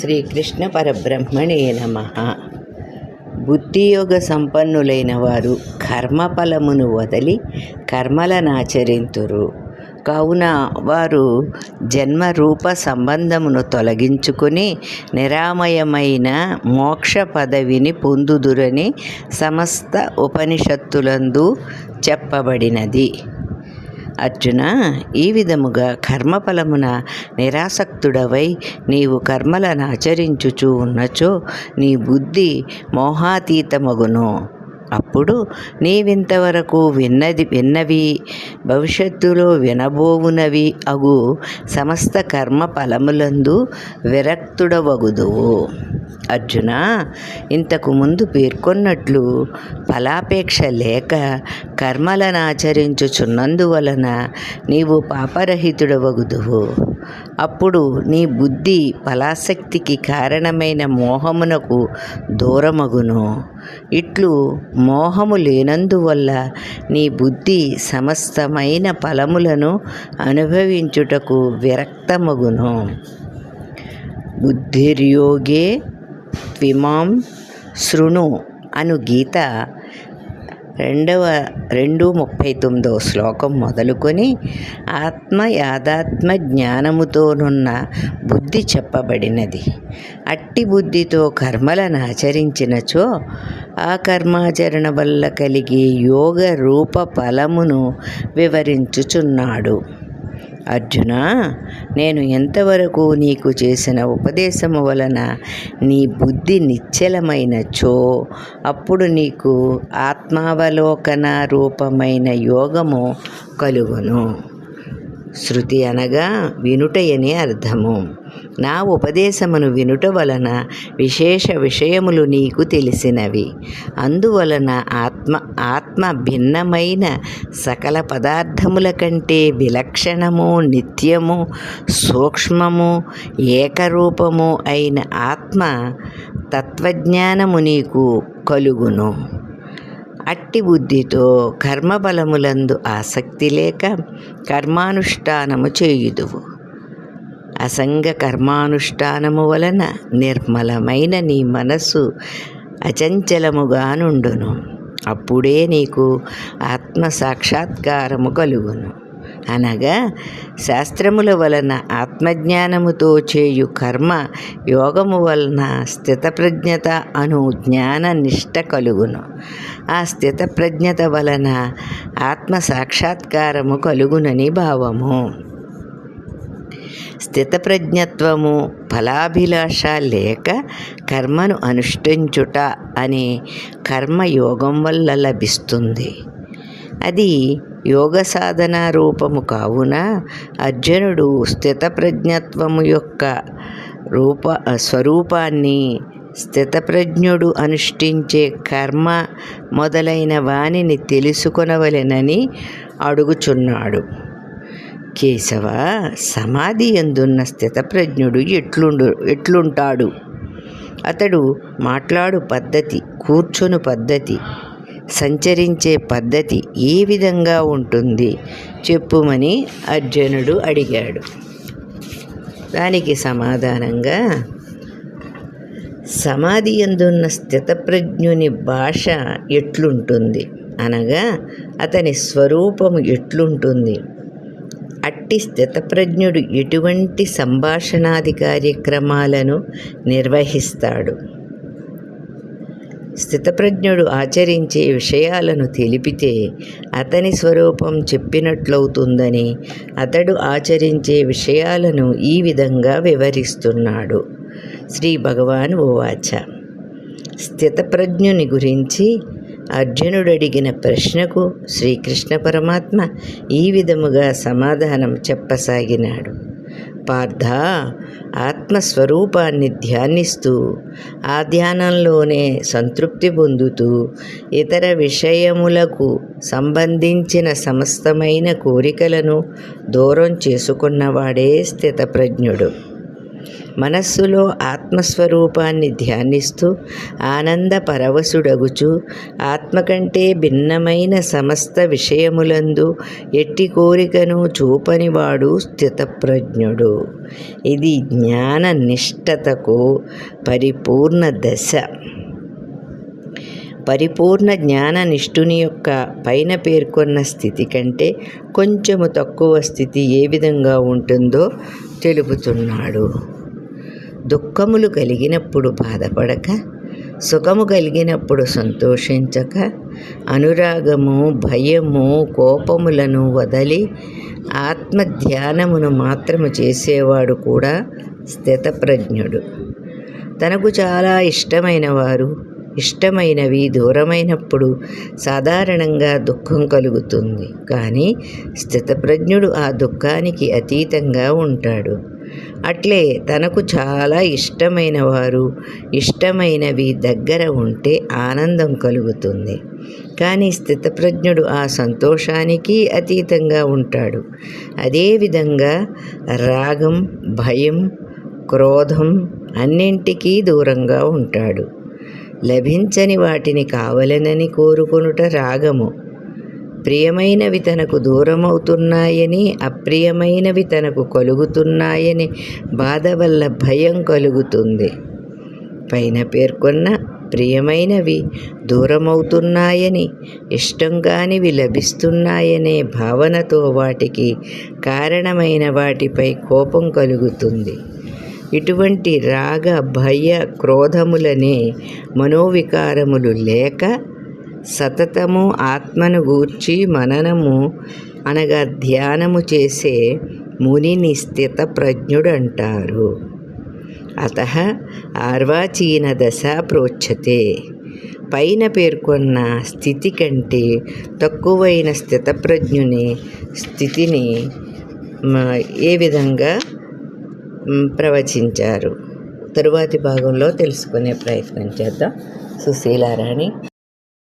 శ్రీకృష్ణ పరబ్రహ్మణే నమ. బుద్ధియోగ సంపన్నులైన వారు కర్మఫలమును వదలి కర్మలనాచరింతురు కావున వారు జన్మ రూప సంబంధమును తొలగించుకుని నిరామయమైన మోక్ష పదవిని పొందుదురని సమస్త ఉపనిషత్తులందు చెప్పబడినది. అర్జున ఈ విధముగా కర్మఫలమున నిరాసక్తుడవై నీవు కర్మలను ఆచరించుచూ ఉన్నచో నీ బుద్ధి మోహాతీతమగును. అప్పుడు నీవింతవరకు విన్నది విన్నవి భవిష్యత్తులో వినబోవునవి అగు సమస్త కర్మ ఫలములందు విరక్తుడవగుదువు. అర్జున ఇంతకు ముందు పేర్కొన్నట్లు ఫలాపేక్ష లేక కర్మలను ఆచరించుచున్నందువలన నీవు పాపరహితుడవగుదువు. అప్పుడు నీ బుద్ధి ఫలాసక్తికి కారణమైన మోహమునకు దూరమగును. ఇట్లు మోహము లేనందువల్ల నీ బుద్ధి సమస్తమైన ఫలములను అనుభవించుటకు విరక్తమగును. బుద్ధిర్యోగే త్విమాం శృణు అను గీత రెండవ రెండు ముప్పై తొమ్మిదవ శ్లోకం మొదలుకొని ఆత్మ యాదాత్మ జ్ఞానముతోనున్న బుద్ధి చెప్పబడినది. అట్టి బుద్ధితో కర్మలను ఆచరించినచో ఆ కర్మాచరణ వల్ల కలిగే యోగ రూప ఫలమును వివరించుచున్నాడు. అర్జున నేను ఎంతవరకు నీకు చేసిన ఉపదేశము వలన నీ బుద్ధి నిశ్చలమైనచో అప్పుడు నీకు ఆత్మావలోకన రూపమైన యోగము కలుగును. శృతి అనగా వినుటయనే అర్థము. నా ఉపదేశమును వినుట వలన విశేష విషయములు నీకు తెలిసినవి. అందువలన ఆత్మ ఆత్మ భిన్నమైన సకల పదార్థముల కంటే విలక్షణము నిత్యము సూక్ష్మము ఏకరూపము అయిన ఆత్మ తత్వజ్ఞానము నీకు కలుగును. అట్టి బుద్ధితో కర్మబలములందు ఆసక్తి లేక కర్మానుష్ఠానము చేయుదువు. అసంగ కర్మానుష్ఠానము వలన నిర్మలమైన నీ మనస్సు అచంచలముగా నుండును అప్పుడే నీకు ఆత్మ సాక్షాత్కారము కలుగును. అనగా శాస్త్రముల వలన ఆత్మజ్ఞానముతో చేయు కర్మ యోగము వలన స్థితప్రజ్ఞత అను జ్ఞాన నిష్ట కలుగును. ఆ స్థితప్రజ్ఞత వలన ఆత్మ సాక్షాత్కారము కలుగునని భావము. స్థితప్రజ్ఞత్వము ఫలాభిలాష లేక కర్మను అనుష్ఠించుట అనే కర్మయోగం వల్ల లభిస్తుంది. అది యోగ సాధన రూపము కావున అర్జునుడు స్థితప్రజ్ఞత్వము యొక్క రూప స్వరూపాన్ని స్థితప్రజ్ఞుడు అనుష్ఠించే కర్మ మొదలైన వానిని తెలుసుకొనవలెనని అడుగుచున్నాడు. కేశవ సమాధి ఎందున్న స్థితప్రజ్ఞుడు ఎట్లుండు ఎట్లుంటాడు? అతడు మాట్లాడు పద్ధతి కూర్చొని పద్ధతి సంచరించే పద్ధతి ఏ విధంగా ఉంటుంది? చెప్పుమని అర్జునుడు అడిగాడు. దానికి సమాధానంగా సమాధి ఎందున్న స్థితప్రజ్ఞుని భాష ఎట్లుంటుంది? అనగా అతని స్వరూపము ఎట్లుంటుంది? అట్టి స్థితప్రజ్ఞుడు ఎటువంటి సంభాషణాది కార్యక్రమాలను నిర్వహిస్తాడు? స్థితప్రజ్ఞుడు ఆచరించే విషయాలను తెలిపితే అతని స్వరూపం చెప్పినట్లవుతుందని అతడు ఆచరించే విషయాలను ఈ విధంగా వివరిస్తున్నాడు. శ్రీ భగవాన్ ఓవాచ స్థితప్రజ్ఞుని గురించి అర్జునుడు అడిగిన ప్రశ్నకు శ్రీకృష్ణ పరమాత్మ ఈ విధముగా సమాధానం చెప్పసాగినాడు. పార్థ ఆత్మస్వరూపాన్ని ధ్యానిస్తూ ఆ ధ్యానంలోనే సంతృప్తి పొందుతూ ఇతర విషయములకు సంబంధించిన సమస్తమైన కోరికలను దూరం చేసుకున్నవాడే స్థితప్రజ్ఞుడు. మనస్సులో ఆత్మస్వరూపాన్ని ధ్యానిస్తూ ఆనంద పరవశుడగుచు ఆత్మ కంటే భిన్నమైన సమస్త విషయములందు ఎట్టి కోరికను చూపనివాడు స్థితప్రజ్ఞుడు. ఇది జ్ఞాన నిష్ఠతకు పరిపూర్ణ దశ. పరిపూర్ణ జ్ఞాన నిష్ఠుని యొక్క పైన పేర్కొన్న స్థితి కంటే కొంచెము తక్కువ స్థితి ఏ విధంగా ఉంటుందో తెలుపుతున్నాడు. దుఃఖములు కలిగినప్పుడు బాధపడక సుఖము కలిగినప్పుడు సంతోషించక అనురాగము భయము కోపములను వదలి ఆత్మ ధ్యానమును మాత్రము చేసేవాడు కూడా స్థితప్రజ్ఞుడు. తనకు చాలా ఇష్టమైన వారు ఇష్టమైనవి దూరమైనప్పుడు సాధారణంగా దుఃఖం కలుగుతుంది. కానీ స్థితప్రజ్ఞుడు ఆ దుఃఖానికి అతీతంగా ఉంటాడు. అట్లే తనకు చాలా ఇష్టమైన వారు ఇష్టమైనవి దగ్గర ఉంటే ఆనందం కలుగుతుంది. కానీ స్థితప్రజ్ఞుడు ఆ సంతోషానికి అతీతంగా ఉంటాడు. అదేవిధంగా రాగం భయం క్రోధం అన్నింటికీ దూరంగా ఉంటాడు. లభించని వాటిని కావలనని కోరుకొనుట రాగము. ప్రియమైనవి తనకు దూరమవుతున్నాయని అప్రియమైనవి తనకు కలుగుతున్నాయని బాధ వల్ల భయం కలుగుతుంది. పైన పేర్కొన్న ప్రియమైనవి దూరమవుతున్నాయని ఇష్టం కానివి లభిస్తున్నాయనే భావనతో వాటికి కారణమైన వాటిపై కోపం కలుగుతుంది. ఇటువంటి రాగ భయ క్రోధములనే మనోవికారములు లేక సతతము ఆత్మను గూర్చి మననము అనగా ధ్యానము చేసే మునిని స్థిత ప్రజ్ఞుడు అంటారు అత ఆర్వాచీన దశ ప్రోచ్యతే పైన పేర్కొన్న స్థితి కంటే తక్కువైన స్థితప్రజ్ఞుని స్థితిని ఏ విధంగా ప్రవచించారు? తరువాతి భాగంలో తెలుసుకునే ప్రయత్నం చేద్దాం. సుశీలారాణి.